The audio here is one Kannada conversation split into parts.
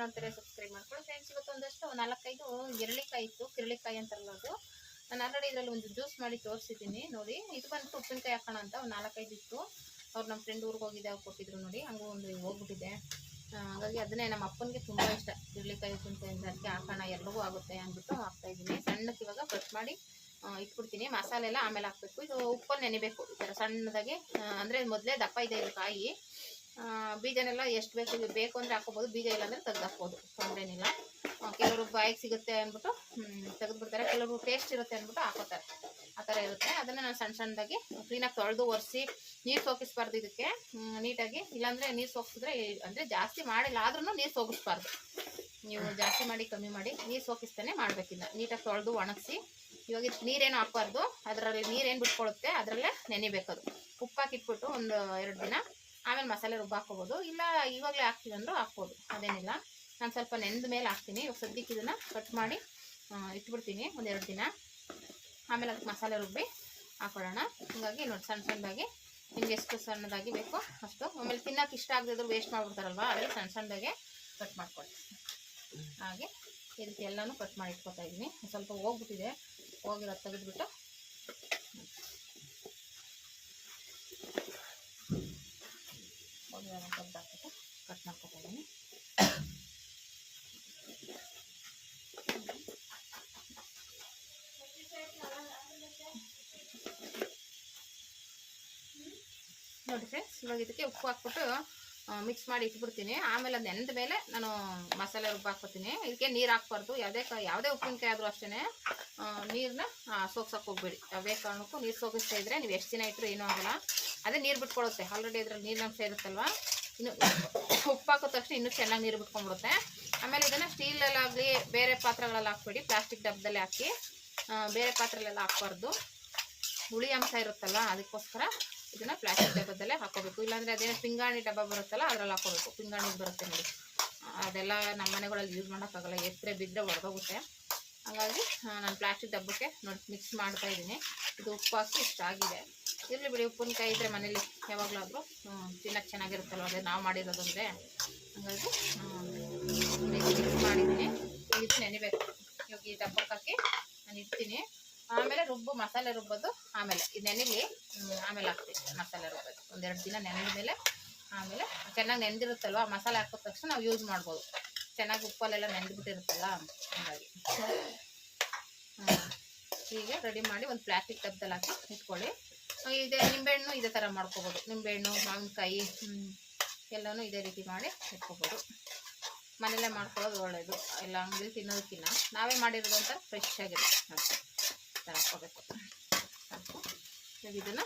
ನೋಡ್ತಾರೆ ಸಬ್ಸ್ಕ್ರೈಬ್ ಮಾಡ್ಕೊಳ್ಳಿ ಫ್ರೆಂಡ್ಸ್ ಇವತ್ತು ಒಂದಷ್ಟು ನಾಲ್ಕೈದು ಎರಳಿಕಾಯಿ ಇತ್ತು ಕಿರಳಿಕಾಯಿ ಅಂತಾರಲ್ಲ ಅದು ನಾನು ಆಲ್ರೆಡಿ ಇದರಲ್ಲಿ ಒಂದು ಜ್ಯೂಸ್ ಮಾಡಿ ತೋರಿಸಿದ್ದೀನಿ ನೋಡಿ ಇದು ಬಂದು ಉಪ್ಪಿನಕಾಯಿ ಹಾಕೋಣ ಅಂತ ಒಂದು ನಾಲ್ಕೈದು ಇತ್ತು ಅವ್ರು ನಮ್ಮ ಫ್ರೆಂಡ್ ಊರಿಗೆ ಹೋಗಿದ್ದೆ ಅವ್ರು ಕೊಟ್ಟಿದ್ರು ನೋಡಿ ಹಂಗೂ ಒಂದು ಹೋಗ್ಬಿಟ್ಟಿದೆ ಹಾಗಾಗಿ ಅದನ್ನೇ ನಮ್ಮ ಅಪ್ಪನಿಗೆ ತುಂಬ ಇಷ್ಟ ಕಿರಳಿಕಾಯಿ ಉಪ್ಪಿನಕಾಯಿ ಅದಕ್ಕೆ ಹಾಕೋಣ ಎಲ್ರಿಗೂ ಆಗುತ್ತೆ ಅಂದ್ಬಿಟ್ಟು ಹಾಕ್ತಾ ಇದ್ದೀನಿ ಸಣ್ಣಕ್ಕೆ ಇವಾಗ ಕಟ್ ಮಾಡಿ ಇಟ್ಬಿಡ್ತೀನಿ. ಮಸಾಲೆ ಎಲ್ಲ ಆಮೇಲೆ ಹಾಕಬೇಕು. ಇದು ಉಪ್ಪಲ್ಲಿ ನೆನೆಬೇಕು. ಈ ಥರ ಸಣ್ಣದಾಗಿ. ಅಂದರೆ ಮೊದಲೇ ದಪ್ಪ ಇದೆ ಇದು ಕಾಯಿ. ಬೀಜನೆಲ್ಲ ಎಷ್ಟು ಬೇಕು ಬೇಕು ಅಂದರೆ ಹಾಕೋಬೋದು ಬೀಜ ಇಲ್ಲ ಅಂದರೆ ತೆಗ್ದು ಹಾಕ್ಬೋದು. ತೊಂದರೆನಿಲ್ಲ ಕೆಲವರು ಬಾಯಿಗೆ ಸಿಗುತ್ತೆ ಅಂದ್ಬಿಟ್ಟು ತೆಗೆದುಬಿಡ್ತಾರೆ ಕೆಲವರು ಟೇಸ್ಟ್ ಇರುತ್ತೆ ಅಂದ್ಬಿಟ್ಟು ಹಾಕೋತಾರೆ ಆ ಥರ ಇರುತ್ತೆ. ಅದನ್ನು ನಾನು ಸಣ್ಣ ಸಣ್ಣದಾಗಿ ಕ್ಲೀನಾಗಿ ತೊಳೆದು ಒರೆಸಿ, ನೀರು ಸೋಕಿಸ್ಬಾರ್ದು ಇದಕ್ಕೆ. ನೀಟಾಗಿ. ಇಲ್ಲಾಂದರೆ ನೀರು ಸೋಕಿಸಿದ್ರೆ, ಅಂದರೆ ಜಾಸ್ತಿ ಮಾಡಿಲ್ಲ ಆದ್ರೂ ನೀರು ಸೋಗಿಸ್ಬಾರ್ದು ನೀವು ಜಾಸ್ತಿ ಮಾಡಿ, ಕಮ್ಮಿ ಮಾಡಿ ನೀರು ಸೋಕಿಸ್ತಾನೆ ಮಾಡಬೇಕಿಲ್ಲ. ನೀಟಾಗಿ ತೊಳೆದು ಒಣಗಿಸಿ ಇವಾಗ ನೀರೇನು ಹಾಕ್ಬಾರ್ದು. ಅದರಲ್ಲಿ ನೀರೇನು ಬಿಟ್ಕೊಳ್ಳುತ್ತೆ ಅದರಲ್ಲೇ ನೆನಿಬೇಕದು ಉಪ್ಪು ಹಾಕಿಟ್ಬಿಟ್ಟು ಒಂದು ಎರಡು ದಿನ. ಆಮೇಲೆ ಮಸಾಲೆ ರುಬ್ಬ ಹಾಕೋಬೋದು ಇಲ್ಲ ಇವಾಗಲೇ ಹಾಕ್ತೀವಿ ಅಂದರೂ ಹಾಕ್ಬೋದು. ಅದೇನಿಲ್ಲ. ನಾನು ಸ್ವಲ್ಪ ನೆಂದ ಮೇಲೆ ಹಾಕ್ತೀನಿ. ಇವಾಗ ಸದ್ಯಕ್ಕೆ ಇದನ್ನು ಕಟ್ ಮಾಡಿ ಇಟ್ಬಿಡ್ತೀನಿ ಒಂದೆರಡು ದಿನ. ಆಮೇಲೆ ಅದಕ್ಕೆ ಮಸಾಲೆ ರುಬ್ಬಿ ಹಾಕೊಳ್ಳೋಣ. ಹೀಗಾಗಿ ನೋಡಿ ಸಣ್ಣ ಸಣ್ಣದಾಗಿ ನಿಮ್ಗೆ ಎಷ್ಟು ಸಣ್ಣದಾಗಿ ಬೇಕೋ ಅಷ್ಟು. ಆಮೇಲೆ ತಿನ್ನೋಕೆ ಇಷ್ಟ ಆಗದಿದ್ರು ವೇಸ್ಟ್ ಮಾಡಿಬಿಡ್ತಾರಲ್ವ ಅದಕ್ಕೆ ಸಣ್ಣ ಸಣ್ಣದಾಗೆ ಕಟ್ ಮಾಡ್ಕೊಳ್ಳಿ. ಹಾಗೆ ಈ ರೀತಿ ಎಲ್ಲನೂ ಕಟ್ ಮಾಡಿ ಇಟ್ಕೊತಾ ಇದ್ದೀನಿ. ಸ್ವಲ್ಪ ಹೋಗ್ಬಿಟ್ಟಿದೆ. ತೆಗೆದ್ಬಿಟ್ಟು. ಹೋಗಿರೋ ತೆಗ್ದು ಹಾಕ್ಬಿಟ್ಟು ಕಟ್ ನೋಡಿ ಫ್ರೆಂಡ್ಸ್ ಇವಾಗ ಇದಕ್ಕೆ ಉಪ್ಪು ಹಾಕ್ಬಿಟ್ಟು ಮಿಕ್ಸ್ ಮಾಡಿ ಇಟ್ಬಿಡ್ತೀನಿ. ಆಮೇಲೆ ಅದು ನೆಂದ ಮೇಲೆ ನಾನು ಮಸಾಲೆ ರುಬ್ಬ ಹಾಕ್ಕೊತೀನಿ. ಇದಕ್ಕೆ ನೀರು ಹಾಕ್ಬಾರ್ದು. ಯಾವುದೇ ಯಾವುದೇ ಉಪ್ಪಿನಕಾಯಿ ಆದರೂ ಅಷ್ಟೇ ನೀರನ್ನ ಸೋಗ್ಸಕ್ಕೆ ಹೋಗ್ಬೇಡಿ. ಯಾವುದೇ ಕಾರಣಕ್ಕೂ ನೀರು ಸೋಗಿಸ್ತಾ ಇದ್ರೆ ನೀವು ಎಷ್ಟು ದಿನ ಇಟ್ಟರು ಏನೂ ಆಗಲ್ಲ. ಅದೇ ನೀರು ಬಿಟ್ಕೊಡುತ್ತೆ ಆಲ್ರೆಡಿ ಇದ್ರಲ್ಲಿ ನೀರಿನಂಶ ಇರುತ್ತಲ್ವ ಇನ್ನು ಉಪ್ಪು ಹಾಕೋ ತಕ್ಷಣ ಇನ್ನೂ ಚೆನ್ನಾಗಿ ನೀರು ಬಿಟ್ಕೊಂಡ್ಬಿಡುತ್ತೆ. ಆಮೇಲೆ ಇದನ್ನು ಸ್ಟೀಲಲ್ಲಾಗಲಿ ಬೇರೆ ಪಾತ್ರೆಗಳಲ್ಲಿ ಹಾಕ್ಬೇಡಿ. ಪ್ಲಾಸ್ಟಿಕ್ ಡಬ್ಬದಲ್ಲಿ ಹಾಕಿ ಬೇರೆ ಪಾತ್ರೆಲೆಲ್ಲ ಹಾಕ್ಬಾರ್ದು. ಹುಳಿ ಅಂಶ ಇರುತ್ತಲ್ಲ ಅದಕ್ಕೋಸ್ಕರ ಇದನ್ನು ಪ್ಲಾಸ್ಟಿಕ್ ಡಬ್ಬದಲ್ಲೇ ಹಾಕೋಬೇಕು. ಇಲ್ಲಾಂದರೆ ಅದೇನೋ ಪಿಂಗಾಣಿ ಡಬ್ಬ ಬರುತ್ತಲ್ಲ, ಅದರಲ್ಲಿ ಹಾಕೋಬೇಕು. ಪಿಂಗಾಣಿ ಬರುತ್ತೆ ನೋಡಿ. ಅದೆಲ್ಲ ನಮ್ಮ ಮನೆಗಳಲ್ಲಿ ಯೂಸ್ ಮಾಡೋಕ್ಕಾಗಲ್ಲ. ಎತ್ತರೆ ಬಿದ್ದರೆ ಒಡೆದೋಗುತ್ತೆ. ಹಾಗಾಗಿ ನಾನು ಪ್ಲಾಸ್ಟಿಕ್ ಡಬ್ಬಕ್ಕೆ ನೋಡಿ ಮಿಕ್ಸ್ ಮಾಡ್ತಾ ಇದ್ದೀನಿ. ಇದು ಉಪ್ಪು ಹಾಕಿ ಇಷ್ಟ ಆಗಿದೆ. ಇರಲಿ ಬಿಡಿ ಉಪ್ಪಿನಕಾಯಿ ಇದ್ದರೆ ಮನೇಲಿ ಯಾವಾಗಲಾದರೂ ತಿನ್ನಕ್ಕೆ ಚೆನ್ನಾಗಿರುತ್ತಲ್ವ? ಅದೇ ನಾವು ಮಾಡಿರೋದು ಅಂದರೆ ಹಾಗಾಗಿ ಮಿಕ್ಸ್ ಮಾಡಿದ್ದೀನಿ. ಇದು ನೆನಿಬೇಕು. ಇವಾಗ ಈ ಡಬ್ಬಕ್ಕೆ ಹಾಕಿ ನಾನು ಇಡ್ತೀನಿ. ಆಮೇಲೆ ರುಬ್ಬು, ಮಸಾಲೆ ರುಬ್ಬೋದು, ಆಮೇಲೆ. ಇದು ನೆನೆಲಿ ಆಮೇಲೆ ಹಾಕ್ತೀನಿ ಮಸಾಲೆ ರುಬ್ಬೋದು. ಒಂದೆರಡು ದಿನ ನೆನೆದ ಮೇಲೆ ಆಮೇಲೆ ಚೆನ್ನಾಗಿ ನೆನೆದಿರುತ್ತಲ್ವ ಮಸಾಲೆ ಹಾಕಿದ ತಕ್ಷಣ ನಾವು ಯೂಸ್ ಮಾಡ್ಬೋದು. ಚೆನ್ನಾಗಿ ಉಪ್ಪಲ್ಲೆಲ್ಲ ನೆಂದ್ಬಿಟ್ಟಿರುತ್ತಲ್ಲ ಹಾಗಾಗಿ. ಹೀಗೆ ರೆಡಿ ಮಾಡಿ ಒಂದು ಪ್ಲಾಸ್ಟಿಕ್ ಟಬ್ದಲ್ಲಿ ಹಾಕಿ ಇಟ್ಕೊಳ್ಳಿ. ಇದೇ ನಿಂಬೆಹಣ್ಣು ಇದೇ ಥರ ಮಾಡ್ಕೋಬೋದು. ನಿಂಬೆಹಣ್ಣು, ಮಾವಿನಕಾಯಿ ಎಲ್ಲನೂ ಇದೇ ರೀತಿ ಮಾಡಿ ಇಟ್ಕೋಬೋದು. ಮನೆಯಲ್ಲೇ ಮಾಡ್ಕೊಳ್ಳೋದು ಒಳ್ಳೆಯದು ಎಲ್ಲ ಅಂಗಡಿ ತಿನ್ನೋದಕ್ಕಿಂತ ನಾವೇ ಮಾಡಿರೋದು ಅಂತ ಫ್ರೆಶ್ ಆಗಿರುತ್ತೆ ಥರ ಹಾಕೋಬೇಕು ಇದನ್ನು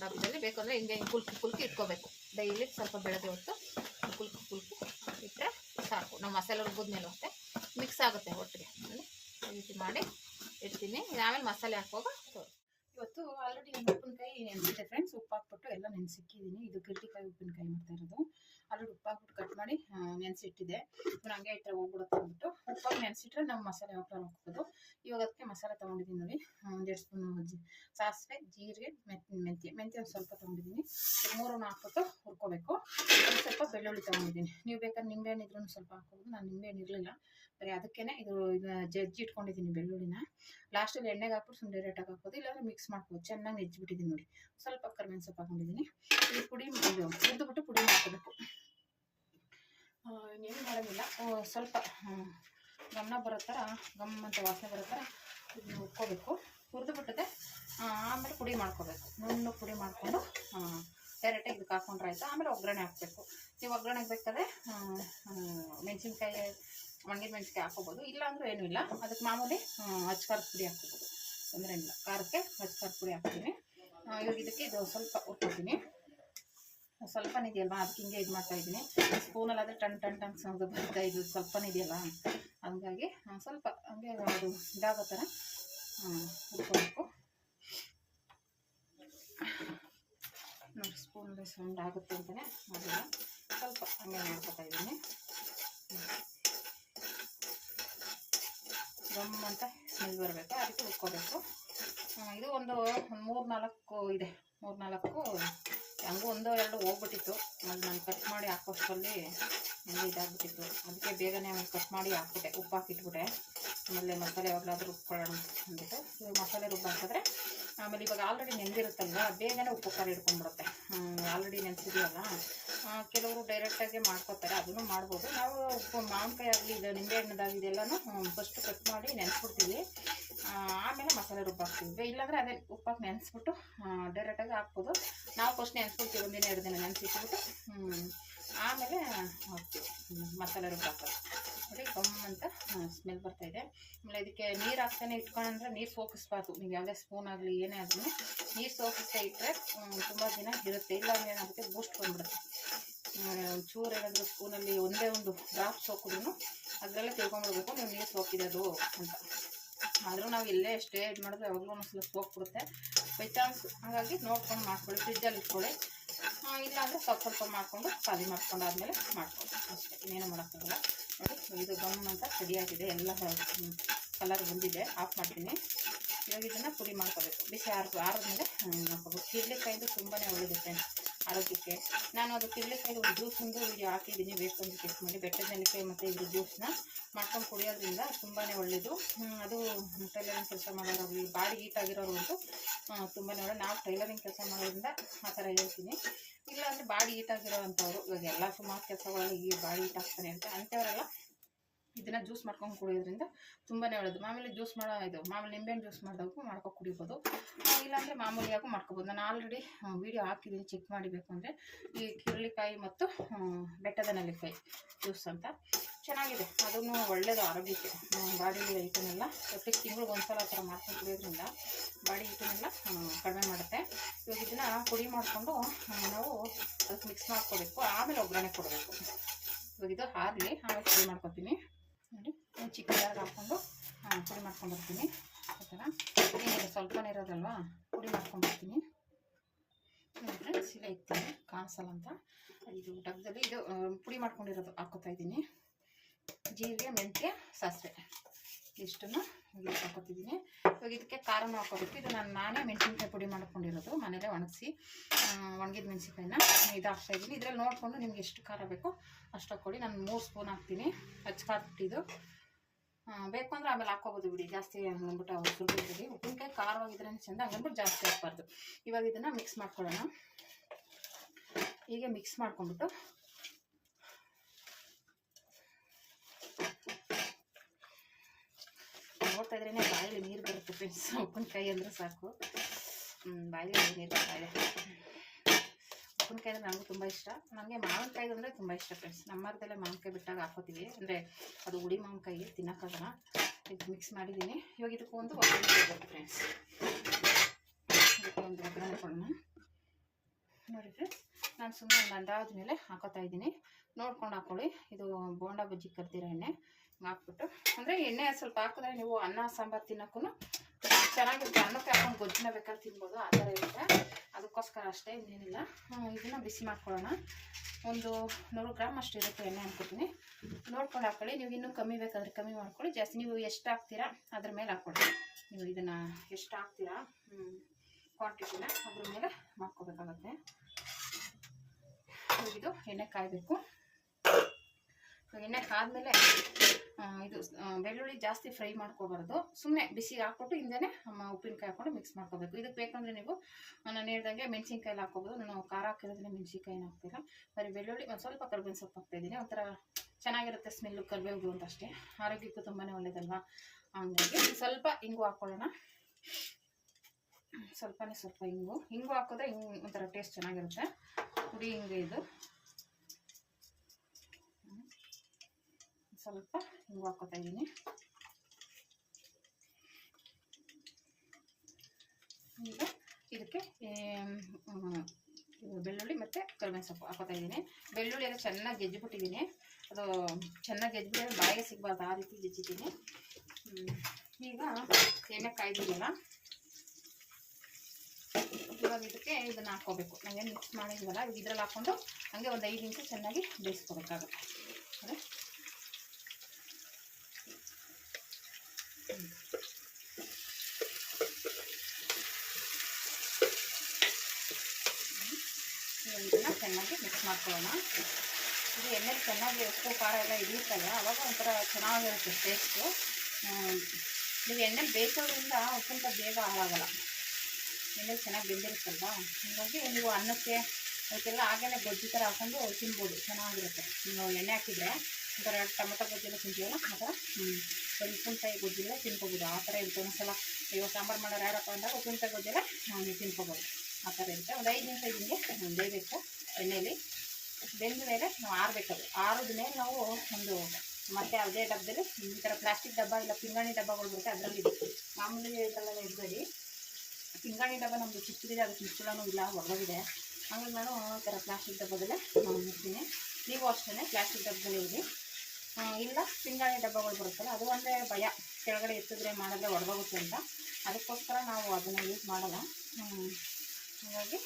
ಡಬ್ಬದಲ್ಲಿ ಬೇಕಂದರೆ ಹಿಂಗೆ ಕುಲ್ಕಿ ಕುಲ್ಕಿ ಇಟ್ಕೋಬೇಕು. ಡೈಲಿ ಸ್ವಲ್ಪ ಬೆಳಗ್ಗೆ ಹೊತ್ತು ಕುಲ್ಕಿ ಕುಲ್ಕಿ ಇಟ್ಟರೆ ಸಾಕು. ನಾವು ಮಸಾಲೆ ರುಬ್ಬಿದ್ಮೇಲೆ ಅಷ್ಟೇ ಮಿಕ್ಸ್ ಆಗುತ್ತೆ ಒಟ್ಟಿಗೆ. ಈ ರೀತಿ ಮಾಡಿ ಇಡ್ತೀನಿ. ಆಮೇಲೆ ಮಸಾಲೆ ಹಾಕುವಾಗ ಇವತ್ತು ಆಲ್ರೆಡಿ ನೆನೆಸಿದೆ ಫ್ರೆಂಡ್ಸ್ ಉಪ್ಪು ಹಾಕ್ಬಿಟ್ಟು ಎಲ್ಲ ನೆನೆಸಿಕ್ಕಿದ್ದೀನಿ ಇದು ಕಿರ್ಟಿಕಾಯಿ ಉಪ್ಪಿನಕಾಯಿ ಮಾಡ್ತಾ ಇರೋದು. ಅಲ್ಲಿ ಉಪ್ಪು ಹಾಕ್ಬಿಟ್ಟು ಕಟ್ ಮಾಡಿ ನೆನೆಸಿಟ್ಟಿದೆ. ಹಂಗೆ ಇಟ್ಟರೆ ಹೋಗ್ಬಿಡುತ್ತೆ ಅಂದ್ಬಿಟ್ಟು ಉಪ್ಪಾಗಿ ನೆನೆಸಿಟ್ರೆ ನಾವು ಮಸಾಲೆ ಹಾಕ್ಲಾರ ಹಾಕ್ಬೋದು. ಇವಾಗ ಅದಕ್ಕೆ ಮಸಾಲೆ ತೊಗೊಂಡಿದ್ದೀನಿ ನೋಡಿ. ಒಂದೆರಡು ಸ್ಪೂನ್ ಸಾಸಿವೆ, ಜೀರಿಗೆ, ಮೆತ್, ಮೆಂತ್ಯ ಮೆಂತ್ಯ ಒಂದು ಸ್ವಲ್ಪ ತೊಗೊಂಡಿದ್ದೀನಿ ಮೂರನ್ನು ಹಾಕ್ಬಿಟ್ಟು ಹುರ್ಕೋಬೇಕು. ಸ್ವಲ್ಪ ಬೆಳ್ಳುಳ್ಳಿ ತೊಗೊಂಡಿದ್ದೀನಿ ನೀವು ಬೇಕಾದ್ರೆ ನಿಂಬೆಹಣ್ಣು ಇದ್ರೂ ಸ್ವಲ್ಪ ಹಾಕ್ಬೋದು. ನಾನು ನಿಂಬೆಹಣ್ಣು ಇರಲಿಲ್ಲ ಬರೀ ಅದಕ್ಕೇನೆ ಇದು ಇದನ್ನ ಜಜ್ಜಿ ಇಟ್ಕೊಂಡಿದ್ದೀನಿ ಬೆಳ್ಳುಳ್ಳಿನ. ಲಾಸ್ಟಲ್ಲಿ ಎಣ್ಣೆಗೆ ಹಾಕ್ಬಿಟ್ಟು ಸುಮ್ಮನೆ ಡೈರೆಕ್ಟಾಗಿ ಹಾಕ್ಬೋದು. ಇಲ್ಲಾಂದ್ರೆ ಮಿಕ್ಸ್ ಮಾಡ್ಬೋದು. ಚೆನ್ನಾಗಿ ನೆಜ್ಜಿಬಿಟ್ಟಿದ್ದೀನಿ ನೋಡಿ. ಸ್ವಲ್ಪ ಕರ್ಬೇವಿನ ಸೊಪ್ಪು ಹಾಕೊಂಡಿದ್ದೀನಿ ಇದು ಪುಡಿ ಇದು ಹುರಿದ್ಬಿಟ್ಟು ಪುಡಿ ಮಾಡ್ಕೋಬೇಕು. ಇನ್ನೇನು ಮಾಡೋದಿಲ್ಲ. ಸ್ವಲ್ಪ ಗಮ್ನ ಬರೋ ಥರ ಗಮ್ ಅಂತ ವಾಸನೆ ಬರೋ ಥರ ಇದನ್ನ ಹುರ್ಕೋಬೇಕು. ಹುರಿದ್ಬಿಟ್ಟದೆ ಆಮೇಲೆ ಪುಡಿ ಮಾಡ್ಕೋಬೇಕು. ನುಣ್ಣು ಪುಡಿ ಮಾಡಿಕೊಂಡು ಡೈರೆಕ್ಟಾಗಿ ಇದಕ್ಕೆ ಹಾಕೊಂಡ್ರೆ ಆಯಿತು? ಆಮೇಲೆ ಒಗ್ಗರಣೆ ಹಾಕಬೇಕು. ನೀವು ಒಗ್ಗರಣೆಗೆ ಬೇಕಾದ್ರೆ ಮೆಣಸಿನ್ಕಾಯಿ ಒಣಗಿದ ಮೆಣಸಿಗೆ ಹಾಕೋಬೋದು. ಇಲ್ಲ ಅಂದರೂ ಏನೂ ಇಲ್ಲ. ಅದಕ್ಕೆ ಮಾಮೂಲಿ ಅಚ್ಕಾರದ ಪುಡಿ ಹಾಕೋಬೋದು. ತೊಂದರೆ ಇಲ್ಲ. ಖಾರಕ್ಕೆ ಅಚ್ಕಾರದ ಪುಡಿ ಹಾಕ್ತೀನಿ. ಇವಾಗ ಇದಕ್ಕೆ ಇದು ಸ್ವಲ್ಪ ಉಟ್ಕೊತೀನಿ ಸ್ವಲ್ಪ ಇದೆಯಲ್ವಾ? ಅದಕ್ಕೆ ಹಿಂಗೆ ಇದು ಮಾಡ್ತಾ ಇದ್ದೀನಿ. ಸ್ಪೂನಲ್ಲಿ ಆದರೆ ಟನ್ ಟನ್ ಟನ್ ಸೌಂಡ್ ಬರ್ತಾ ಇದು ಸ್ವಲ್ಪನೇ ಇದೆಯಲ್ಲ? ಹಂಗಾಗಿ ಸ್ವಲ್ಪ ಹಂಗೆ ಅದು ಇದಾಗೋ ಥರ ಉಟ್ಕೋಬೇಕು ನೋಡಿ, ಸ್ಪೂನಲ್ಲಿ ಸೌಂಡ್ ಆಗುತ್ತೆ ಅಂತಲೇ ಮಾಡಿಲ್ಲ ಸ್ವಲ್ಪ ಹಂಗೆ ಮಾಡ್ಕೊತಾ ಸ್ಮೆಲ್ ಬರಬೇಕು? ಅದಕ್ಕೆ ಉಕ್ಕೋಬೇಕು ಇದು ಒಂದು ಒಂದು ಮೂರು ನಾಲ್ಕು ಇದೆ. ಮೂರು ನಾಲ್ಕು ಹಂಗೂ ಒಂದು ಎರಡು ಹೋಗ್ಬಿಟ್ಟಿತ್ತು. ಅದು ನಾನು ಕಟ್ ಮಾಡಿ ಹಾಕೋಷ್ಟರಲ್ಲಿ ಎಲ್ಲ ಇದಾಗ್ಬಿಟ್ಟಿತ್ತು. ಅದಕ್ಕೆ ಬೇಗನೆ ಕಟ್ ಮಾಡಿ ಹಾಕ್ಬಿಟ್ಟೆ. ಉಪ್ಪು ಹಾಕಿಟ್ಬಿಟ್ಟೆ ಆಮೇಲೆ ಮಸಾಲೆ ಯಾವಾಗಲಾದರೂ ರುಬ್ಕೊಳ್ಳೋಣ ಅಂದ್ಬಿಟ್ಟು. ಮಸಾಲೆ ರುಬ್ಬ ಹಾಕಿದ್ರೆ ಆಮೇಲೆ ಇವಾಗ ಆಲ್ರೆಡಿ ನೆಂದಿರುತ್ತಲ್ವ ಬೇಗನೆ ಉಪ್ಪು ಖಾರ ಹಿಡ್ಕೊಂಡ್ಬಿಡುತ್ತೆ. ಆಲ್ರೆಡಿ ನೆನೆಸಿದೆಯಲ್ಲ ಕೆಲವರು ಡೈರೆಕ್ಟಾಗೆ ಮಾಡ್ಕೋತಾರೆ, ಅದನ್ನು ಮಾಡ್ಬೋದು. ನಾವು ಉಪ್ಪು ಮಾವಿನಕಾಯಿ ಆಗಲಿ, ಇದು ನಿಂಬೆಹಣ್ಣದಾಗಿ ಇದೆಲ್ಲನೂ ಫಸ್ಟ್ ಕಟ್ ಮಾಡಿ ನೆನೆಸ್ಬಿಡ್ತೀವಿ. ಆಮೇಲೆ ಮಸಾಲೆ ರುಬ್ಬಾಕ್ತೀವಿ ಇಲ್ಲಾಂದರೆ ಅದೇ ಉಪ್ಪಾಕಿ ನೆನೆಸ್ಬಿಟ್ಟು ಡೈರೆಕ್ಟಾಗಿ ಹಾಕ್ಬೋದು. ನಾವು ಫಸ್ಟ್ ನೆನೆಸ್ಬಿಡ್ತೀವಿ ಒಂದಿನ ಎರಡು ದಿನ ನೆನೆಸಿಟ್ಬಿಟ್ಟು ಆಮೇಲೆ ಹಾಕ್ತೀವಿ ಮಸಾಲೆ ರುಬ್ಬಾಕೋದು ಅಂತ ಸ್ಮೆಲ್ ಬರ್ತಾ ಇದೆ. ಆಮೇಲೆ ಇದಕ್ಕೆ ನೀರು ಹಾಕ್ತಾನೆ ಇಟ್ಕೊಂಡ್ರೆ ನೀರು ಸೋಕಿಸ್ಬಾರ್ದು. ನೀವು ಯಾವುದೇ ಸ್ಪೂನ್ ಆಗಲಿ, ಏನೇ ಆದ್ರೂ ನೀರು ಸೋಕಿಸ್ತಾ ಇಟ್ಟರೆ ತುಂಬ ದಿನ ಇರುತ್ತೆ. ಇಲ್ಲ ಅಂದ್ರೆ ಏನಾಗುತ್ತೆ ಬೂಸ್ಟ್ ಬಂದ್ಬಿಡುತ್ತೆ. ಚೂರು ಏನಾದರೂ ಸ್ಪೂನಲ್ಲಿ ಒಂದೇ ಒಂದು ಡ್ರಾಪ್ ಸೋಕಿದ್ರು ಅದರಲ್ಲೇ ತಿಳ್ಕೊಂಡ್ಬಿಡ್ಬೇಕು, ನೀವು ನೀರು ಸೋಕಿದೆ ಅದು ಅಂತ. ಆದರೂ ನಾವು ಇಲ್ಲೇ ಎಷ್ಟೇ ಇದು ಮಾಡಿದ್ರೆ ಯಾವಾಗಲೂ ಒಂದ್ಸಲ ಸೋಕ್ಬಿಡುತ್ತೆ. ಬೈ ಚಾನ್ಸ್ ಹಾಗಾಗಿ ನೋಡ್ಕೊಂಡು ಮಾಡ್ಕೊಳ್ಳಿ ಫ್ರಿಜ್ಜಲ್ಲಿ ಇಟ್ಕೊಳ್ಳಿ. ಆ, ಇಲ್ಲ ಅಂದರೆ ಸ್ವಲ್ಪ ಸ್ವಲ್ಪ ಮಾಡಿಕೊಂಡು ಖಾಲಿ ಮಾಡ್ಕೊಂಡಾದ್ಮೇಲೆ ಮಾಡ್ಕೊಂಡು ಅಷ್ಟೇ ಇನ್ನೇನು ಮಾಡೋಕ್ಕಾಗಲ್ಲ. ನೋಡಿ ಇದು ಗಮ್ ಅಂತ ಸರಿಯಾಗಿದೆ. ಎಲ್ಲ ಕಲರ್ ಬಂದಿದೆ. ಆಫ್ ಮಾಡ್ತೀನಿ. ಇವಾಗ ಇದನ್ನು ಪುಡಿ ಮಾಡ್ಕೋಬೇಕು. ಬಿಸಿ ಆರು ಆರದ್ಮೇಲೆ ಮಾಡ್ಕೋಬೇಕು. ಕಿರ್ಲಿಕಾಯ್ದು ತುಂಬಾ ಒಳ್ಳೆಯದು ಫ್ರೆಂಡ್ಸ್ ಆರೋಗ್ಯಕ್ಕೆ. ನಾನು ಅದು ಕಿರಳೆಕಾಯಿ ಒಂದು ಜ್ಯೂಸ್ ಒಂದು ವಿಡಿಯೋ ಹಾಕಿದ್ದೀನಿ, ಬೇಕು ಅಂತ ಮಾಡಿ. ಬೆಟ್ಟದ ನೆಲ್ಲಿಕಾಯಿ ಮತ್ತು ಇದ್ರ ಜ್ಯೂಸ್ನ ಮಾಡ್ಕೊಂಡು ಕುಡಿಯೋದ್ರಿಂದ ತುಂಬಾ ಒಳ್ಳೆಯದು ಅದು ಟೈಲರಿಂಗ್ ಕೆಲಸ ಮಾಡೋರಾಗಲಿ, ಬಾಡಿ ಹೀಟ್ ಆಗಿರೋರು ಅಂತೂ ತುಂಬಾ ಒಳ್ಳೆ ನಾವು ಟೈಲರಿಂಗ್ ಕೆಲಸ ಮಾಡೋದ್ರಿಂದ ಆ ಥರ ಹೇಳ್ತೀನಿ. ಇಲ್ಲ ಅಂದರೆ ಬಾಡಿ ಹೀಟ್ ಆಗಿರೋ ಅಂಥವ್ರು ಇವಾಗ ಎಲ್ಲ ಸುಮಾರು ಕೆಲಸಗಳಲ್ಲಿ ಈ ಬಾಡಿ ಹೀಟ್ ಆಗ್ತಾನೆ ಅಂತ ಅಂಥವರೆಲ್ಲ ಇದನ್ನ ಜ್ಯೂಸ್ ಮಾಡ್ಕೊಂಡು ಕುಡಿಯೋದ್ರಿಂದ ತುಂಬಾನೇ ಒಳ್ಳೇದು. ಮಾಮೂಲಿ ಜ್ಯೂಸ್ ಮಾಡೋ ಇದು, ಮಾಮೂಲಿ ನಿಂಬೆಹಣ್ಣು ಜ್ಯೂಸ್ ಮಾಡಿದಾಗೂ ಮಾಡ್ಕೊಂಡು ಕುಡಿಬೋದು. ಇಲ್ಲಾಂದ್ರೆ ಮಾಮೂಲಿಯಾಗೂ ಮಾಡ್ಕೋಬೋದು. ನಾನು ಆಲ್ರೆಡಿ ವಿಡಿಯೋ ಹಾಕಿದ್ದೀನಿ ಚೆಕ್ ಮಾಡಿಬೇಕು ಅಂದರೆ ಈ ಕಿರುಳಿಕಾಯಿ ಮತ್ತು ಬೆಟ್ಟದ ನೆಲ್ಲಿಕಾಯಿ ಜ್ಯೂಸ್ ಅಂತ. ಚೆನ್ನಾಗಿದೆ. ಅದನ್ನು ಒಳ್ಳೆಯದು ಆರೋಗ್ಯಕ್ಕೆ. ಬಾಡಿ ಐಟಮೆಲ್ಲ ಪ್ರತಿ ತಿಂಗಳಿಗೆ ಒಂದ್ಸಲ ಆ ಥರ ಮಾಡ್ಕೊಂಡು ಕುಡಿಯೋದ್ರಿಂದ ಬಾಡಿ ಹಿಟ್ಟನ್ನೆಲ್ಲ ಕಡಿಮೆ ಮಾಡುತ್ತೆ. ಇವಾಗ ಇದನ್ನು ಪುಡಿ ಮಾಡಿಕೊಂಡು ನಾವು ಅದಕ್ಕೆ ಮಿಕ್ಸ್ ಮಾಡ್ಕೋಬೇಕು. ಆಮೇಲೆ ಒಗ್ಗರಣೆ ಕೊಡಬೇಕು. ಇವಾಗ ಇದು ಹಾರಲಿ, ಆಮೇಲೆ ಪುಡಿ ಮಾಡ್ಕೊತೀನಿ. ನೋಡಿ ಚಿಕ್ಕ ಜಾರ್ಗೆ ಹಾಕ್ಕೊಂಡು ಪುಡಿ ಮಾಡ್ಕೊಂಡ್ಬರ್ತೀನಿ ಆ ಥರ ಏನಿದೆ ಸ್ವಲ್ಪನೇ ಇರೋದಲ್ವಾ? ಪುಡಿ ಮಾಡ್ಕೊಂಡ್ಬರ್ತೀನಿ ಫ್ರೆಂಡ್ಸ್ ಸೀಲೆ ಇಕ್ತೀನಿ ಕಾಣಿಸಲ್ಲ ಅಂತ. ಇದು ಡಬ್ಬದಲ್ಲಿ ಇದು ಪುಡಿ ಮಾಡ್ಕೊಂಡಿರೋದು ಹಾಕೋತಾ ಇದ್ದೀನಿ. ಜೀರಿಗೆ, ಮೆಂತ್ಯ, ಸಾಸಿವೆ. ಇಷ್ಟನ್ನು ಇದಕ್ಕೆ ಹಾಕೋತಿದ್ದೀನಿ. ಇವಾಗ ಇದಕ್ಕೆ ಖಾರನ ಹಾಕೋಬೇಕು. ಇದು ನಾನು ನಾನೇ ಮೆಣಸಿನ್ಕಾಯಿ ಪುಡಿ ಮಾಡ್ಕೊಂಡಿರೋದು. ಮನೇಲೆ ಒಣಗಿಸಿ ಒಣಗಿದ ಮೆಣಸಿನ್ಕಾಯಿನ ಇದು ಹಾಕ್ತಾ ಇದ್ದೀನಿ. ಇದರಲ್ಲಿ ನೋಡಿಕೊಂಡು ನಿಮ್ಗೆ ಎಷ್ಟು ಖಾರ ಬೇಕೋ ಅಷ್ಟು ಹಾಕ್ಕೊಳ್ಳಿ. ನಾನು ಮೂರು ಸ್ಪೂನ್ ಹಾಕ್ತೀನಿ. ಪುಟ್ಟಿದು ಬೇಕು ಅಂದರೆ ಆಮೇಲೆ ಹಾಕೋಬೋದು ಬಿಡಿ. ಜಾಸ್ತಿ ಹಂಗಂದ್ಬಿಟ್ಟು ಅವ್ರು ಉಪ್ಪಿನಕಾಯಿ ಖಾರವಾಗಿದ್ರೆ ಚೆಂದ. ಹಂಗಂದ್ಬಿಟ್ಟು ಜಾಸ್ತಿ ಹಾಕ್ಬಾರ್ದು. ಇವಾಗ ಇದನ್ನು ಮಿಕ್ಸ್ ಮಾಡ್ಕೊಳ್ಳೋಣ. ಹೀಗೆ ಮಿಕ್ಸ್ ಮಾಡ್ಕೊಂಡ್ಬಿಟ್ಟು ನೋಡ್ತಾ ಇದ್ರೇ ಬಾಯಲ್ಲಿ ನೀರು ಬರುತ್ತೆ ಫ್ರೆಂಡ್ಸ್ ಉಪ್ಪಿನಕಾಯಿ ಅಂದ್ರೆ ಸಾಕು. ಬಾಯಲ್ಲಿ ನೀರು ಬರ್ತಾ ಇದೆ ಉಪ್ಪಿನಕಾಯಿ ಅಂದರೆ ನನಗೂ ತುಂಬ ಇಷ್ಟ. ನನಗೆ ಮಾವಿನಕಾಯಿ ಅಂದರೆ ತುಂಬ ಇಷ್ಟ ಫ್ರೆಂಡ್ಸ್ ನಮ್ಮ ಮರದಲ್ಲೇ ಮಾವಿನಕಾಯಿ ಬಿಟ್ಟಾಗ ಹಾಕೋತೀವಿ. ಅಂದರೆ ಅದು ಹುಳಿ ಮಾವಿನಕಾಯಿ ತಿನ್ನೋಕ್ಕಾಗಲ್ಲ ಇದು ಮಿಕ್ಸ್ ಮಾಡಿದ್ದೀನಿ. ಇವಾಗ ಇದಕ್ಕೂ ಒಂದು ಒಗ್ಗರಣೆ ಫ್ರೆಂಡ್ಸ್ ಇದಕ್ಕೆ ಒಂದು ಒಗ್ಗರಣೆ ಕೊಡೋಣ. ನೋಡಿ ಫ್ರೆಂಡ್ಸ್ ನಾನು ಸುಮ್ಮನೆ ಒಂದು ಮೇಲೆ ಹಾಕೋತಾ ಇದ್ದೀನಿ. ನೋಡ್ಕೊಂಡು ಹಾಕೊಳ್ಳಿ. ಇದು ಬೋಂಡ ಬಜ್ಜಿ ಕರ್ದಿರೋ ಎಣ್ಣೆ. ಹಾಕ್ಬಿಟ್ಟು, ಅಂದರೆ ಎಣ್ಣೆ ಸ್ವಲ್ಪ ಹಾಕಿದ್ರೆ ನೀವು ಅನ್ನ, ಸಾಂಬಾರು ತಿನ್ನೋಕ್ಕೂ ಚೆನ್ನಾಗಿರುತ್ತೆ. ಅನ್ನಕ್ಕೆ ಹಾಕೊಂಡು ಗೊಜ್ಜಿನ ಬೇಕಾದ್ರೆ ತಿನ್ಬೋದು, ಆ ಥರ ಇರುತ್ತೆ. ಅದಕ್ಕೋಸ್ಕರ ಅಷ್ಟೇ, ಇನ್ನೇನಿಲ್ಲ. ಇದನ್ನು ಬಿಸಿ ಮಾಡ್ಕೊಳ್ಳೋಣ. ಒಂದು ನೂರು ಗ್ರಾಮ್ ಅಷ್ಟು ಇರುತ್ತೆ ಎಣ್ಣೆ ಅನ್ಕೋತೀನಿ. ನೋಡ್ಕೊಂಡು ಹಾಕೊಳ್ಳಿ. ನೀವು ಇನ್ನೂ ಕಮ್ಮಿ ಬೇಕಾದ್ರೆ ಕಮ್ಮಿ ಮಾಡ್ಕೊಳ್ಳಿ. ಜಾಸ್ತಿ ನೀವು ಎಷ್ಟು ಹಾಕ್ತೀರಾ, ಅದ್ರ ಮೇಲೆ ಹಾಕ್ಕೊಳ್ಳಿ ನೀವು ಇದನ್ನು ಎಷ್ಟು ಹಾಕ್ತೀರಾ ಕ್ವಾಂಟಿಟಿನ ಅದ್ರ ಮೇಲೆ ಮಾಡ್ಕೋಬೇಕಾಗತ್ತೆ. ಇದು ಎಣ್ಣೆ ಕಾಯಬೇಕು. ಎಣ್ಣೆ ಕಾದ್ಮೇಲೆ ಇದು ಬೆಳ್ಳುಳ್ಳಿ ಜಾಸ್ತಿ ಫ್ರೈ ಮಾಡ್ಕೋಬಾರ್ದು. ಸುಮ್ಮನೆ ಬಿಸಿ ಹಾಕ್ಬಿಟ್ಟು ಹಿಂದೆನೇ ಉಪ್ಪಿನಕಾಯಿ ಹಾಕ್ಕೊಂಡು ಮಿಕ್ಸ್ ಮಾಡ್ಕೋಬೇಕು. ಇದಕ್ಕೆ ಬೇಕಂದ್ರೆ ನೀವು ನಾನು ಹೇಳ್ದಂಗೆ ಮೆಣಸಿನ್ಕಾಯಿ ಹಾಕ್ಕೋಬೋದು. ನಾನು ಖಾರ ಹಾಕಿರೋದ್ರೆ ಮೆಣಸಿನ್ಕಾಯಿನ ಹಾಕ್ತೀರಾ ಬರೀ ಬೆಳ್ಳುಳ್ಳಿ ಒಂದು ಸ್ವಲ್ಪ ಕರ್ಬೇವಿನ ಸೊಪ್ಪು ಹಾಕ್ತಾಯಿದ್ದೀನಿ ಒಂಥರ ಚೆನ್ನಾಗಿರುತ್ತೆ ಸ್ಮೆಲ್ಲು ಕರ್ಬೇವು ಅಂತ ಅಷ್ಟೇ ಆರೋಗ್ಯಕ್ಕೂ ತುಂಬಾ ಒಳ್ಳೇದಲ್ವಾ? ಹಂಗಾಗಿ ಸ್ವಲ್ಪ ಹಿಂಗು ಹಾಕ್ಕೊಳ್ಳೋಣ ಸ್ವಲ್ಪನೇ ಸ್ವಲ್ಪ ಹಿಂಗು ಹಿಂಗು ಹಾಕಿದ್ರೆ ಹಿಂಗೆ ಒಂಥರ ಟೇಸ್ಟ್ ಚೆನ್ನಾಗಿರುತ್ತೆ. ಪುಡಿ ಹಿಂಗೆ ಇದು. ಸ್ವಲ್ಪ ಹಿಂಗು ಹಾಕೋತಾ ಇದ್ದೀನಿ. ಈಗ ಇದಕ್ಕೆ ಬೆಳ್ಳುಳ್ಳಿ ಮತ್ತು ಕರಿಬೇವಿನ ಸೊಪ್ಪು ಹಾಕೋತಾ ಇದ್ದೀನಿ. ಬೆಳ್ಳುಳ್ಳಿ ಎಲ್ಲ ಚೆನ್ನಾಗಿ ಗೆಜ್ಜಿಬಿಟ್ಟಿದ್ದೀನಿ. ಅದು ಚೆನ್ನಾಗಿ ಗೆಜ್ಜಿಬಿಟ್ಟು ಬಾಯಿಗೆ ಸಿಗಬಾರ್ದು, ಆ ರೀತಿ ಗೆಜ್ಜಿದ್ದೀನಿ. ಈಗ ಎಣ್ಣೆ ಕಾಯ್ದಿರಲ್ಲ ಇವಾಗ ಇದಕ್ಕೆ ಇದನ್ನ ಹಾಕೋಬೇಕು ನಾವೇನು ಮಿಕ್ಸ್ ಮಾಡಿದ್ವಲ್ಲ ಇವಾಗ ಇದ್ರಲ್ಲಿ ಹಾಕೊಂಡು ಹಂಗೆ ಒಂದು ಐದು ನಿಮಿಷ ಚೆನ್ನಾಗಿ ಬೇಯಿಸ್ಕೊಬೇಕಾಗುತ್ತೆ. ನೋಡಿ. ಹ್ಮ್. ಇವಾಗ ಇದನ್ನ ಚೆನ್ನಾಗಿ ಮಿಕ್ಸ್ ಮಾಡ್ಕೊಳ್ಳೋಣ. ಇದು ಎಣ್ಣೆಲಿ ಚೆನ್ನಾಗಿ ಉಪ್ಪು, ಖಾರ ಎಲ್ಲ ಹಿಡಿಯುತ್ತಲ್ಲ, ಅವಾಗ ಒಂಥರ ಚೆನ್ನಾಗಿರುತ್ತೆ ಟೇಸ್ಟು ನೀವು ಎಣ್ಣೆ ಬೇಯಿಸೋದ್ರಿಂದ ಉಪ್ಪಿನಕಾಯಿ ಬೇಗ ಹಾಳಾಗಲ್ಲ. ಎಣ್ಣೆ ಚೆನ್ನಾಗಿ ಬೆಂದಿರುತ್ತಲ್ವಾ? ಹೀಗಾಗಿ ನೀವು ಅನ್ನಕ್ಕೆ ಅದಕ್ಕೆಲ್ಲ ಆಗಲೇ ಗೊಜ್ಜು ಥರ ಹಾಕೊಂಡು ತಿನ್ಬೋದು. ಚೆನ್ನಾಗಿರುತ್ತೆ. ನೀವು ಎಣ್ಣೆ ಹಾಕಿದ್ರೆ. ಒಂಥರ ಟೊಮೆಟೊ ಗೊಜ್ಜಿನ ತಿಂತೀವಲ್ಲ ಆ ಥರ? ಉಪ್ಪಿನಕಾಯಿ ಗೊಜ್ಜಿಲ್ಲ ತಿನ್ಕೋಬೋದು. ಆ ಥರ ಇರುತ್ತೆ. ಒಂದ್ಸಲ ಇವಾಗ ಸಾಂಬಾರು ಮಾಡೋರು ಯಾರಪ್ಪ ಅಂದಾಗ ಉಪ್ಪಿನಕಾಯಿ ಗೊಜ್ಜೆಲ್ಲ ನಾವು ತಿನ್ಕೋಬೋದು. ಆ ಥರ ಇರುತ್ತೆ. ಒಂದು ಐದು ನಿಮಿಷ ಹಿಂಗೆ ಬೇಯಬೇಕು ಎಣ್ಣೆಯಲ್ಲಿ ಬೆಂದ ಮೇಲೆ ನಾವು ಆರಬೇಕದು ಆರದ ಮೇಲೆ ನಾವು ಒಂದು ಮತ್ತೆ ಅದೇ ಡಬ್ಬದಲ್ಲಿ ಈ ಥರ ಪ್ಲಾಸ್ಟಿಕ್ ಡಬ್ಬ ಇಲ್ಲ ಪಿಂಗಾಣಿ ಡಬ್ಬಗಳು ಬರುತ್ತೆ ಅದರಲ್ಲಿ ಇರುತ್ತೆ ಮಾಮೂಲಿ ಇದೆಲ್ಲ ಇರಬೇಡಿ ಪಿಂಗಾಣಿ ಡಬ್ಬ ನಮ್ಮದು ಚಿಕ್ಕದಿದೆ ಅದು ಮುಚ್ಚಳನೂ ಇಲ್ಲ ಹೊರಗಿದೆ ಹಂಗಾಗಿ ನಾನು ಈ ಥರ ಪ್ಲಾಸ್ಟಿಕ್ ಡಬ್ಬದಲ್ಲೇ ನಾನು ಇಡ್ತೀನಿ. ನೀವು ಅಷ್ಟೇ ಪ್ಲಾಸ್ಟಿಕ್ ಡಬ್ಬದಲ್ಲಿ ಇಡಿ. ಆ, ಇಲ್ಲ ಪಿಂಗಾಣಿ ಡಬ್ಬಗಳು ಬರುತ್ತಲ್ಲ, ಅದು ಒಂದೇ ಭಯ. ಕೆಳಗಡೆ ಎತ್ತಿದ್ರೆ ಮಾಡಿದ್ರೆ ಒಡೆದೋಗುತ್ತೆ ಅಂತ. ಅದಕ್ಕೋಸ್ಕರ ನಾವು ಅದನ್ನು ಯೂಸ್ ಮಾಡಲ್ಲ. ಹಾಗಾಗಿ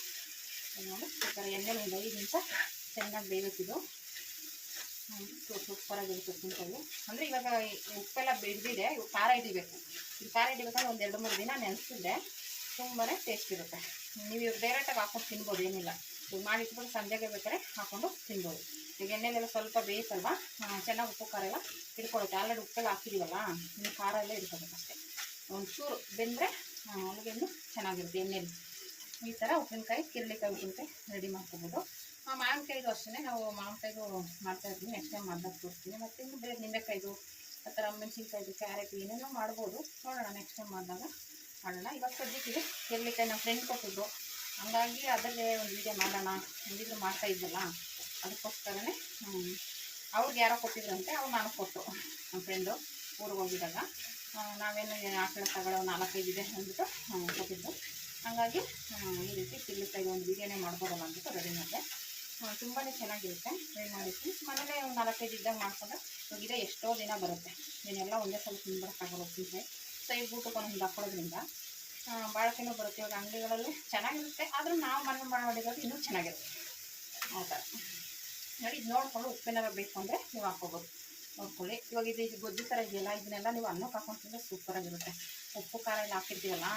ನೋಡಿ, ಈ ಎಣ್ಣೆಲಿ ಒಂದು ಐದು ನಿಮಿಷ ಚೆನ್ನಾಗಿ ಬೇಯುತ್ತಿದ್ದು ಸೂಪರಾಗಿರುತ್ತೆ ಉಪ್ಪಿನಕಾಯಿ ಅಂದರೆ ಇವಾಗ ಉಪ್ಪೆಲ್ಲ ಬಿಡ್ದಿದೆ ಇವು ಖಾರ ಹಿಡಿಬೇಕು. ಇದು ಖಾರ ಹಿಡಿಬೇಕಂದ್ರೆ ಒಂದು ಎರಡು ಮೂರು ದಿನ ನೆನೆಸಿದ್ರೆ ತುಂಬಾ ಟೇಸ್ಟ್ ಇರುತ್ತೆ. ನೀವು ಇವಾಗ ಡೈರೆಕ್ಟಾಗಿ ಹಾಕೊಂಡು ತಿನ್ಬೋದು, ಏನಿಲ್ಲ. ಇದು ಮಾಡಿಟ್ಬಿಟ್ಟು ಸಂಜೆಗೆ ಬೇಕಾದ್ರೆ ಹಾಕೊಂಡು ತಿನ್ಬೋದು. ಈಗ ಎಣ್ಣೆಲೆಲ್ಲ ಸ್ವಲ್ಪ ಬೇಯಿಸಲ್ವಾ? ಚೆನ್ನಾಗಿ ಉಪ್ಪು, ಖಾರ ಎಲ್ಲ ಹಿಡ್ಕೊಳುತ್ತೆ ಆಲ್ರೆಡಿ ಉಪ್ಪೆಲ್ಲ ಹಾಕಿದೀವಲ್ಲ? ಇನ್ನು ಖಾರ ಎಲ್ಲ ಹಿಡ್ಕೊಬೇಕು ಅಷ್ಟೇ. ಒಂಚೂರು ಚೂರು ಬೆಂದರೆ ಅಲ್ಲಿಗೆ ಚೆನ್ನಾಗಿರುತ್ತೆ ಎಣ್ಣೆಲಿ. ಈ ಥರ ಉಪ್ಪಿನಕಾಯಿ, ಕಿರಳಿಕಾಯಿ ಉಪ್ಪಿನಕಾಯಿ ರೆಡಿ ಮಾಡ್ಕೋಬೋದು. ಆ, ಮಾವಿನಕಾಯಿದು ಅಷ್ಟೇ ನಾವು ಮಾವಿನಕಾಯಿದು ಮಾಡ್ತಾ ಇರ್ತೀವಿ ನೆಕ್ಸ್ಟ್ ಟೈಮ್ ಮಾಡ್ದಾಗ ತೋರಿಸ್ತೀನಿ. ಮತ್ತು ಇನ್ನು ಬೇರೆ ನಿಂಬೆಕಾಯಿದು, ಆ ಥರ ಮೆಣಸಿನ್ಕಾಯಿದು, ಕ್ಯಾರೆಟ್ ಏನೇನೋ ಮಾಡ್ಬೋದು. ನೋಡೋಣ ನೆಕ್ಸ್ಟ್ ಟೈಮ್ ಮಾಡಿದಾಗ ಮಾಡೋಣ. ಇವಾಗ ಸದ್ಯಕ್ಕಿದೆ ಕಿರಳಿಕಾಯಿ ನಮ್ಮ ಫ್ರೆಂಡ್ ಕೊಟ್ಟಿದ್ದು. ಹಂಗಾಗಿ ಅದರಲ್ಲೇ ಒಂದು ವೀಡಿಯೋ ಮಾಡೋಣ. ಹೆಂಗಿದ್ರು ಮಾಡ್ತಾ ಇದ್ದಲ್ಲ? ಅದಕ್ಕೋಸ್ಕರನೇ ಅವ್ರಿಗೆ ಯಾರೋ ಕೊಟ್ಟಿದ್ರಂತೆ ಅವ್ರು ನಾನು ಕೊಟ್ಟು ನಮ್ಮ ಫ್ರೆಂಡು ಊರಿಗೆ ಹೋಗಿದ್ದಾಗ. ಆ, ನಾವೇನು ಆಕಳ ತಗೊಳ್ಳೋ ನಾಲ್ಕೈದು ಇದೆ ಅಂದ್ಬಿಟ್ಟು ಕೊಟ್ಟಿದ್ದು. ಹಾಗಾಗಿ ಈ ರೀತಿ ಕಿರ್ಲಿಕಾಯಿ ಒಂದು ಬಿರಿಯಾನಿ ಮಾಡ್ಬೋದಲ್ಲ ಅಂದ್ಬಿಟ್ಟು ರೆಡಿ ಮಾಡಿದೆ. ತುಂಬಾ ಚೆನ್ನಾಗಿರುತ್ತೆ ರೆಡಿ ಮಾಡಿರ್ತೀನಿ ಮನೇಲೆ ಒಂದು ನಾಲ್ಕೈದು ಇದ್ದಾಗ ಮಾಡ್ಕೊಂಡ್ರೆ ಇವಾಗ ಇದೆ ಎಷ್ಟೋ ದಿನ ಬರುತ್ತೆ. ಇದನ್ನೆಲ್ಲ ಒಂದೇ ಸಲ ತಿನ್ಬರೋಕ್ಕಾಗಲ್ಲ ಉಪ್ಪಿನಕಾಯಿ ಸೈಡ್ ಊಟಕ್ಕೆ ಒಂದು ಹಾಕೊಳ್ಳೋದ್ರಿಂದ ಬರುತ್ತೆ. ಇವಾಗ ಅಂಗಡಿಗಳಲ್ಲಿ ಚೆನ್ನಾಗಿರುತ್ತೆ ಆದರೂ ನಾವು ಮನೆ ಮಾಡಿರೋದು ಇನ್ನೂ ಚೆನ್ನಾಗಿರುತ್ತೆ. ಆ ಥರ. ನೋಡಿ ಇದು ನೋಡಿಕೊಂಡು ಉಪ್ಪಿನಾರ ಬೇಕು ಅಂದರೆ ನೀವು ಹಾಕ್ಕೋಬೋದು. ನೋಡ್ಕೊಳ್ಳಿ. ಇವಾಗ ಇದು ಇದು ಗೊಜ್ಜು ಥರ ಇದೆಯಲ್ಲ, ಇದನ್ನೆಲ್ಲ ನೀವು ಅನ್ನಕ್ಕೆ ಹಾಕೊಂಡು ತಿಂದರೆ ಸೂಪರಾಗಿರುತ್ತೆ ಉಪ್ಪು, ಖಾರ ಎಲ್ಲ ಹಾಕಿರ್ತೀವಲ್ಲ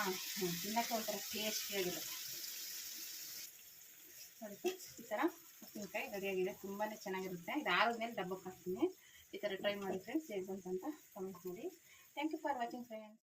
ತಿನ್ನೋಕ್ಕೆ ಒಂಥರ ಟೇಸ್ಟಿಯಾಗಿರುತ್ತೆ ನೋಡಿ, ಈ ಥರ ಉಪ್ಪಿನಕಾಯಿ ರೆಡಿಯಾಗಿದೆ ತುಂಬಾ ಚೆನ್ನಾಗಿರುತ್ತೆ. ಇದು ಡಬ್ಬಕ್ಕೆ ಹಾಕ್ತೀನಿ. ಈ ಥರ ಟ್ರೈ ಮಾಡಿ ಫ್ರೆಂಡ್ಸ್ ಹೇಗೆ ಬಂತಂತ ಕಮೆಂಟ್ ಮಾಡಿ. Thank you for watching friends